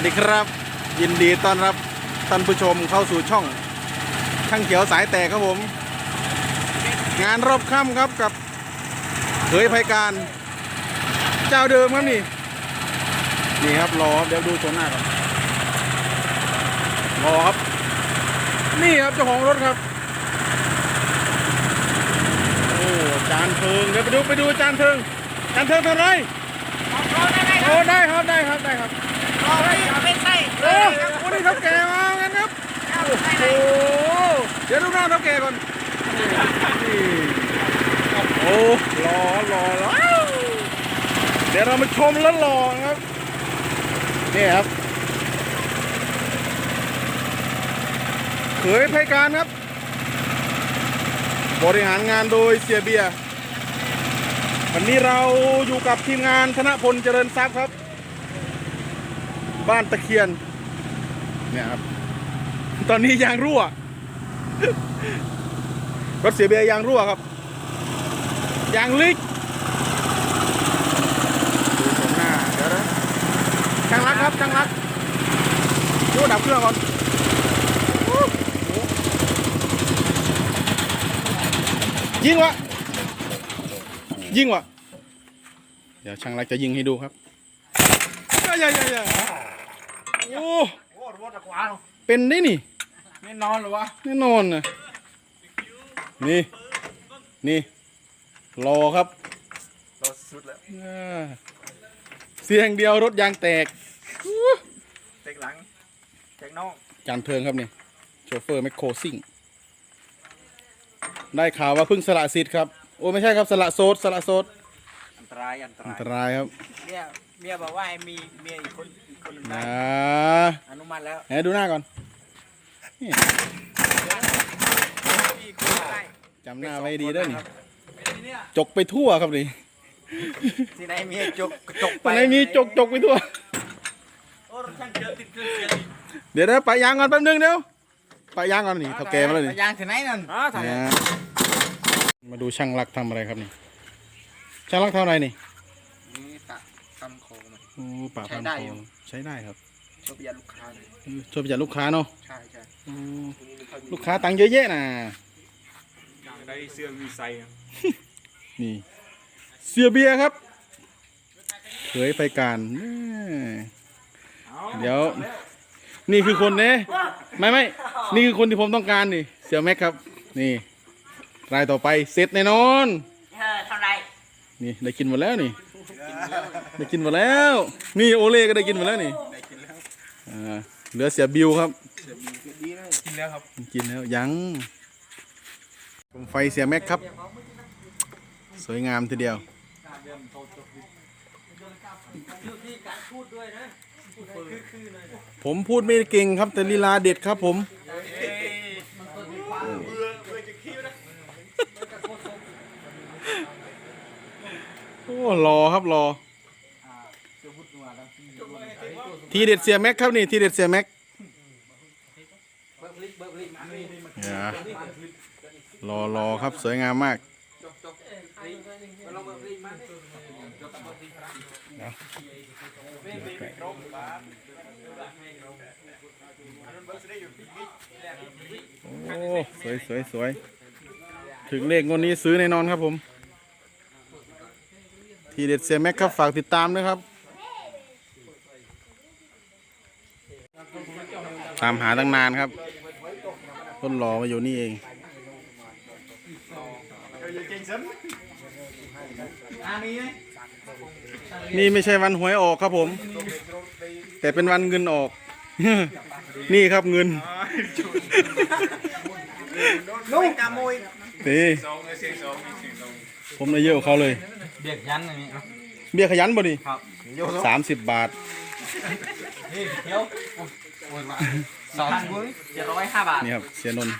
วัสดีครับ ยินดีต้อนรับท่านผู้ชมเข้าสู่ช่องช่างเขียวสายแตกครับผม งานรอบค่ำครับกับเผยภัยการ เจ้าเดิมครับนี่ นี่ครับรอเดี๋ยวดูชมหน้าก่อนรอครับ นี่ครับเจ้าของรถครับ โอ้จานเทิงเดี๋ยวไปดูไปดูจานเทิงจานเทิงเท่าไหรโอ้ได้ครับได้ครับได้ครับ โอ้โหนี่เท่าแก่มางั้นครับโอ้โหเดี๋ยวดูหน้าเท่าแก่ก่อนนี่โอ้รอรอรอเดี๋ยวเรามาชมแล้วรอครับนี่ครับเผยภัยการครับ บริหารงานโดยเสียเบียร์วันนี้เราอยู่กับทีมงานธนพลเจริญทรัพย์ครับ บ้านตะเคียน เนี่ยครับ ตอนนี้ยางรั่ว รถเสียเบียยางรั่วครับ ยางลิกดูชมหน้า เดี๋ยวนะช่างรักครับช่างรักดูดับเครื่องก่อนยิงวะยิงวะเดี๋ยวช่างรักจะยิงให้ดูครับอย่าอย่าอย่า โอ้โอ้รถตะกวาเป็นได้นี่ไม่นอนหรอวะแน่นอนนะนี่นี่รอครับรถสุดแล้วเสียงเดียวรถยางแตกเต็กหลังเต็กน้องจานเทิงครับนี่โชเฟอร์แมคโครซิ่งได้ข่าวว่าเพิ่งสละสิทธิ์ครับโอ้ไม่ใช่ครับสละโซดสละโซดอันตรายอันตรายอันตรายครับเมียเมียบอกว่าให้มีเมียอีกคน คนหนึ่งได้นะอนุมัติแล้วไหนดูหน้าก่อนนี่อีกคนได้จำหน้าไว้ดีเด้วยนี่เนี่ยจกไปทั่วครับนี่ที่ไหนเมียจกจกตอนไหนมีจกจกไปทั่วโอ้รถช่างเจอติดเครื่องเสียงเดี๋ยวนะไปยางก่อนแป๊บนึงเดี๋ยวไปยางก่อนนี่เท่าแกมาแล้วนี่ยางที่ไหนนั่นอ๋อถ่ายนะมาดูช่างรักทำอะไรครับนี่ช่างรักทำอะไรนี่นี่ตะ กำโคมัน โอ้ป่าใช้พันได้โคอยู่ใช้ได้ครับช่วยประหยัดลูกค้าเลยเออช่วยประหยัดลูกค้าเนาะใช่ใช่โอ้ทีนี้ไม่ค่อยมีลูกค้าตังค์เยอะแยะนะอยากได้เสื้อมีไซส์นี่ เสียเบียร์ครับเคยไปการแม่เดี๋ยว นี่คือคนเนี่ยไม่ไม่นี่คือคนที่ผมต้องการนี่ เสี่ยวแม็กครับ นี่ รายต่อไปเสร็จแน่นอนเออเท่าไหรนี่ได้กินหมดแล้วนี่ ได้กินหมดแล้ว นี่โอเล่ก็ได้กินหมดแล้วนี่ได้กินแล้วอ่าเหลือเสียบิวครับ เสื้อมีก็ดีแล้วกินแล้วครับ กินแล้วยังผมไฟเสียแม็กครับ สวยงามทีเดียวผมพูดไม่เก่งครับแต่ลีลาเด็ดครับผม โอ้ รอครับรอ ทีเด็ดเสียแม็กครับนี่ทีเด็ดเสียแม็กอย่ารอรอครับสวยงามมากโอ้สวยสวยสวยถึงเลขงวดนี้ซื้อแน่นอนครับผม ทีเด็ดเสียแม็กครับฝากติดตามด้วยครับ ตามหาตั้งนานครับต้นรอมาอยู่นี่เองอันนี้ไหมนี่ไม่ใช่วันหวยออกครับผม แต่เป็นวันเงินออก นี่ครับเงินลูกกามวยนี่ ผมได้เยอะกว่าเขาเลย เบียดยันอันนี้เบี้ยขยันบ่ดิครับโยนสามสิบบาท นี่เที่ยวโอ้ยมาสองพันเจ็ดร้อยห้าบาทนี่ครับ เสียนนท์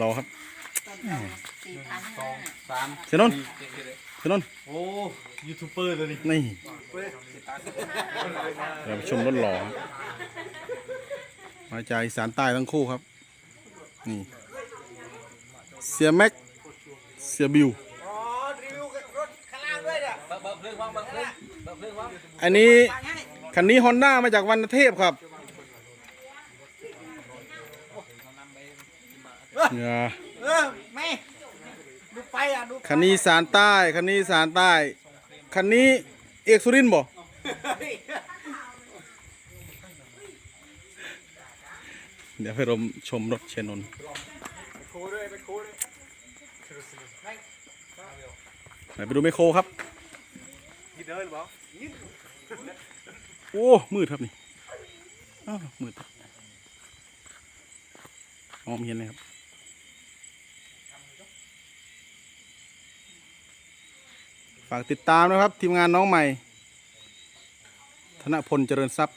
รอครับสี่พันห้าสามเสียนนท์เสียนนท์โอ้ยูทูบเบอร์เลยนี่นี่เราไปชมรถหล่อครับมาจากอีสานใต้ทั้งคู่ครับ นี่ เสียแม็ก เสียบิวอันนี้คันนี้ฮอนด้ามาจากวันเทพครับเนี่ยเออแม่ดูไปอะดูคันนี้สารใต้คันนี้สารใต้คันนี้เอกสุรินบ่เดี๋ยวไปรมชมรถเชนนนท์ โคด้วยไปโคด้วย ไหนไปดูไมโครครับยินเดินหรือเปล่าโอ้มืดครับนี่อ้าวมืดมองไม่เห็นเลยครับฝากติดตามนะครับ ทีมงานน้องใหม่ ธนพลเจริญทรัพย์